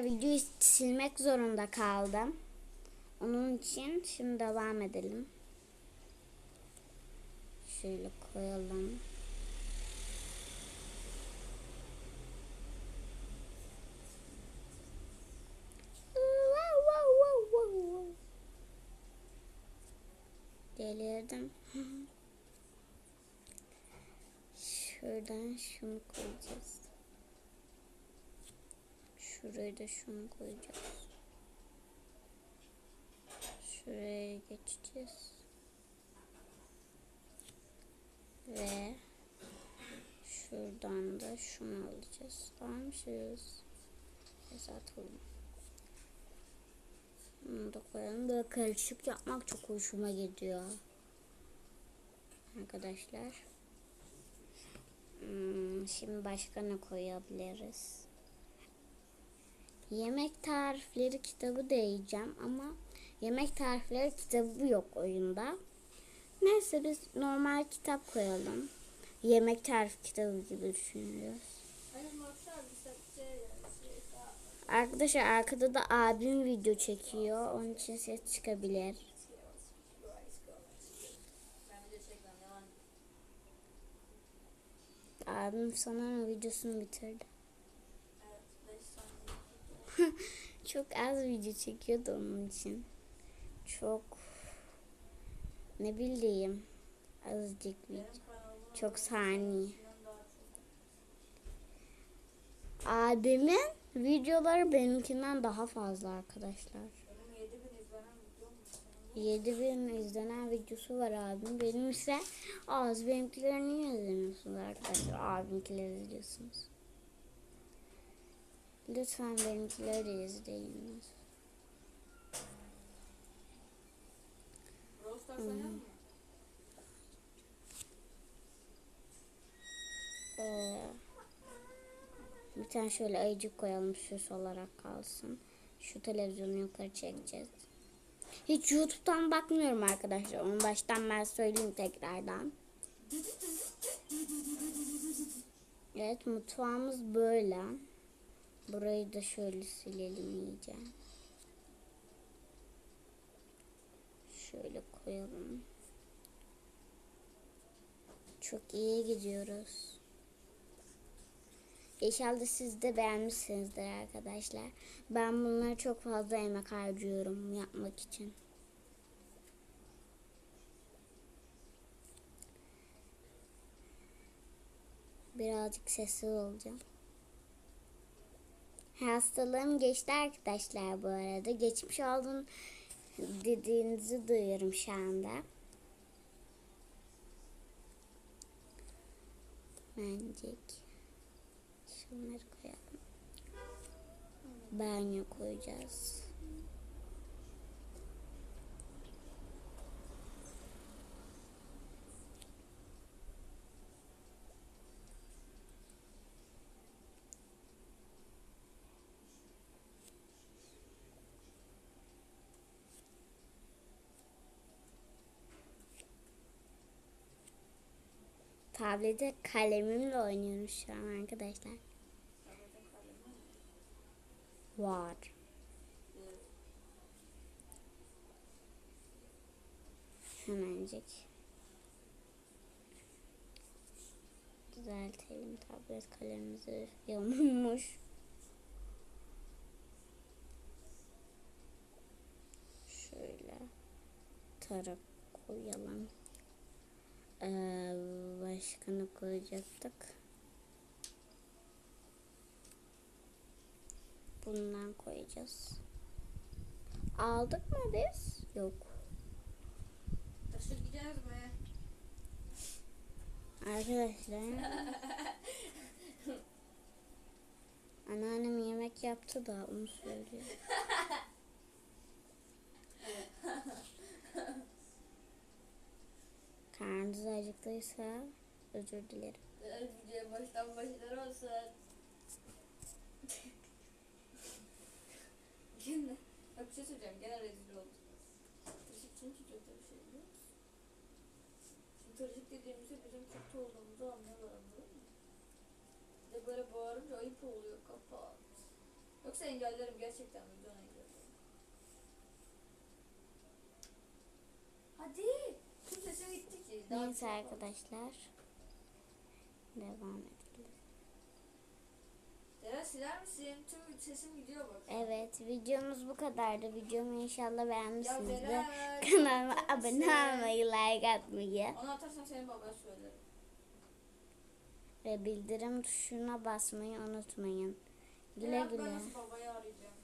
Videoyu silmek zorunda kaldım. Onun için şimdi devam edelim. Şöyle koyalım. Delirdim. Şuradan şunu koyacağız. Şuraya da şunu koyacağız. Şuraya geçeceğiz. Ve şuradan da şunu alacağız. Almışız. Atalım. Bunu da koyalım. Böyle karışık yapmak çok hoşuma gidiyor. Arkadaşlar. Hmm, şimdi başka ne koyabiliriz? Yemek tarifleri kitabı diyeceğim ama yemek tarifleri kitabı yok oyunda. Neyse biz normal kitap koyalım. Yemek tarif kitabı gibi düşünüyoruz. Arkadaşlar arkada da abim video çekiyor. Onun için ses çıkabilir. Abim sanırım videosunu bitirdi. Çok az video çekiyordu onun için. Çok ne bileyim azıcık video. Çok saniye. Abimin videoları benimkinden daha fazla arkadaşlar. 7000 izlenen videosu var abim. Benim ise az. Benimkileri niye izlemiyorsunuz arkadaşlar? Abimkileri izliyorsunuz. Lütfen benimkileri de izleyiniz. Hmm. Ee, bir tane şöyle ayıcık koyalım süs olarak kalsın. Şu televizyonu yukarı çekeceğiz. Hiç YouTube'dan bakmıyorum arkadaşlar. Onu baştan ben söyleyeyim tekrardan. Evet mutfağımız böyle. Burayı da şöyle silelim iyice. Şöyle koyalım. Çok iyi gidiyoruz. İnşallah siz de beğenmişsinizdir arkadaşlar. Ben bunları çok fazla emek harcıyorum yapmak için. Birazcık sessiz olacağım. Hastalığım geçti arkadaşlar bu arada. Geçmiş oldun dediğinizi duyuyorum şu anda. Bence şunları koyalım. Banyo koyacağız. Tablete kalemimle oynuyorum şu an arkadaşlar. Var. Hemencik. Düzeltelim tablet kalemimizi yamulmuş. Şöyle tarak koyalım. Ee, başka ne koyacaktık? Bundan koyacağız. Aldık mı biz? Yok. Taşır gideceğiz mi? Arkadaşlar. Anneannem yemek yaptı da onu söylüyor. acıktıysa özür dilerim. Video baştan başlar olsun. Gene, bak bir şey söyleyeceğim. Gene rezil oldum. Tırışık çünkü çok da bir şey biliyor musun? Şimdi tırışık dediğimizde bizim kötü olduğumuzu anlıyorlar anladın mı? Bir de böyle bağırınca ayıp oluyor kapat. Yoksa engellerim gerçekten videonu engellerim. Hadi. Tüm sesim gitti ki. Daha Neyse arkadaşlar. Devam edelim. Deren siler misin? Tüm sesim gidiyor bak. Evet videomuz bu kadardı. Videomu inşallah beğenmişsinizdir. Deren. Kanalıma abone olmayı, like atmayı Onu atarsan senin babaya söylerim. ve bildirim tuşuna basmayı unutmayın. Güle Deren, Ben güle. nasıl babayı arayacağım?